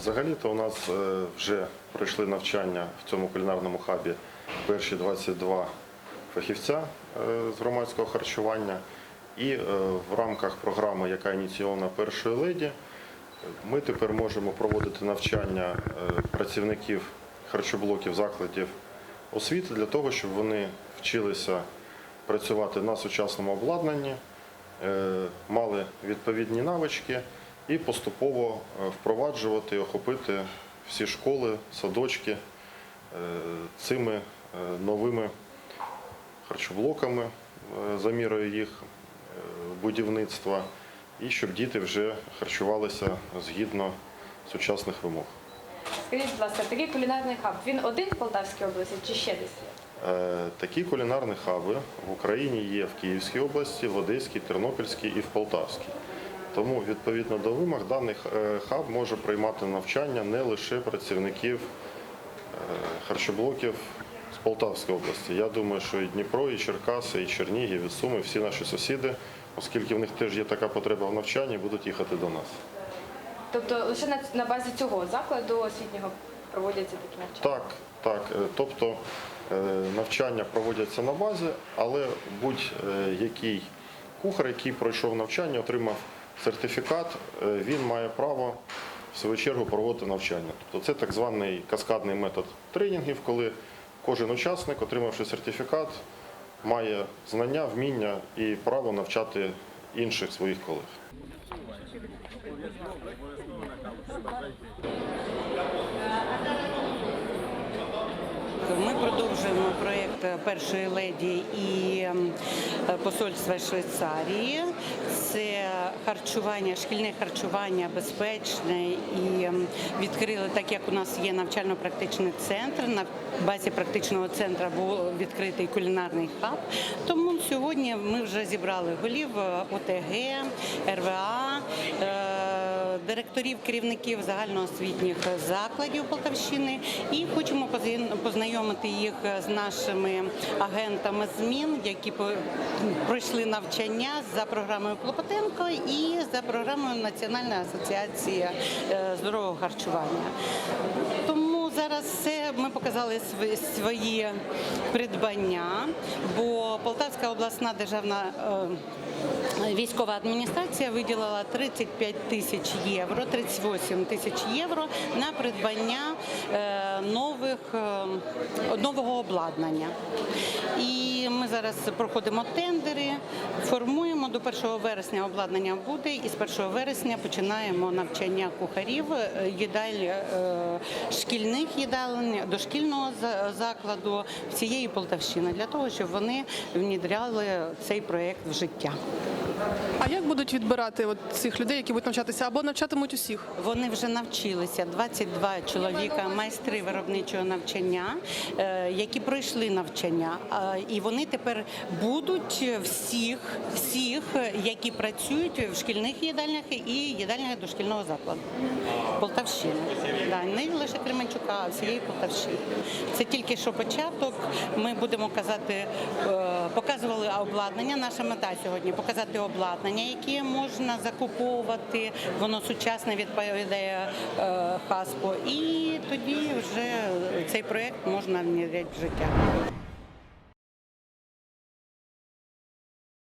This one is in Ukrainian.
Взагалі-то у нас е, вже пройшли навчання в цьому кулінарному хабі перші 22 фахівця е, з громадського харчування. І е, в рамках програми, яка ініційована першою леді, ми тепер можемо проводити навчання працівників харчоблоків закладів освіти для того, щоб вони вчилися працювати на сучасному обладнанні, мали відповідні навички і поступово е, впроваджувати охопити всі школи, садочки е, цими е, новими харчоблоками за мірою їх будівництва, і щоб діти вже харчувалися згідно сучасних вимог. Скажіть, будь ласка, такий кулінарний хаб, він один в Полтавській області чи ще десь є? Такі кулінарні хаби в Україні є в Київській області, в Одеській, Тернопільській і в Полтавській. Тому відповідно до вимог даний е, хаб може приймати навчання не лише працівників е, харчоблоків з Полтавської області. Я думаю, що і Дніпро, і Черкаси, і Чернігів, і Суми, всі наші сусіди, оскільки в них теж є така потреба в навчанні, будуть їхати до нас. Тобто лише на, базі цього закладу освітнього проводяться такі навчання? Так, так. е, Тобто навчання проводяться на базі, але будь-який кухар, який пройшов навчання, отримав сертифікат, е, він має право в свою чергу проводити навчання. Тобто це так званий каскадний метод тренінгів, коли кожен учасник, отримавши сертифікат, має знання, вміння і право навчати інших своїх колег. Ми продовжуємо проєкт першої леді і ем, посольства Швейцарії. Це харчування, шкільне харчування безпечне і ем, відкрили, так як у нас є навчально-практичний центр. На базі практичного центру був відкритий кулінарний хаб. Тому сьогодні ми вже зібрали голів ОТГ, РВА. Директорів, керівників загальноосвітніх закладів Полтавщини і хочемо позна- познайомити їх з нашими агентами змін, які пройшли навчання за програмою Клопотенко і за програмою Національної асоціації е, здорового харчування. Тому зараз це ми показали свої, свої придбання, бо Полтавська обласна державна е, військова адміністрація виділила 35 тисяч євро, 38 тисяч євро на придбання е, нових е, нового обладнання. І ми зараз проходимо тендери, формуємо до 1 вересня обладнання буде, і з 1 вересня починаємо навчання кухарів е, їдаль шкільних їдалень, дошкільного закладу всієї Полтавщини для того, щоб вони внідряли цей проєкт в життя. А як будуть відбирати от цих людей, які будуть навчатися, або навчатимуть усіх? Вони вже навчилися 22 чоловіка, майстри виробничого навчання, е, які пройшли навчання. І вони тепер будуть всіх, всіх, які працюють в шкільних їдальнях і їдальнях дошкільного закладу Полтавщини. Да, не лише Кременчука, а всієї Полтавщини. Це тільки що початок. Ми будемо казати, е, показували обладнання. Наша мета сьогодні показати обладнання, яке можна закуповувати. Воно сучасне відповідає ХАСПО. І тоді вже цей проект можна вміряти в життя.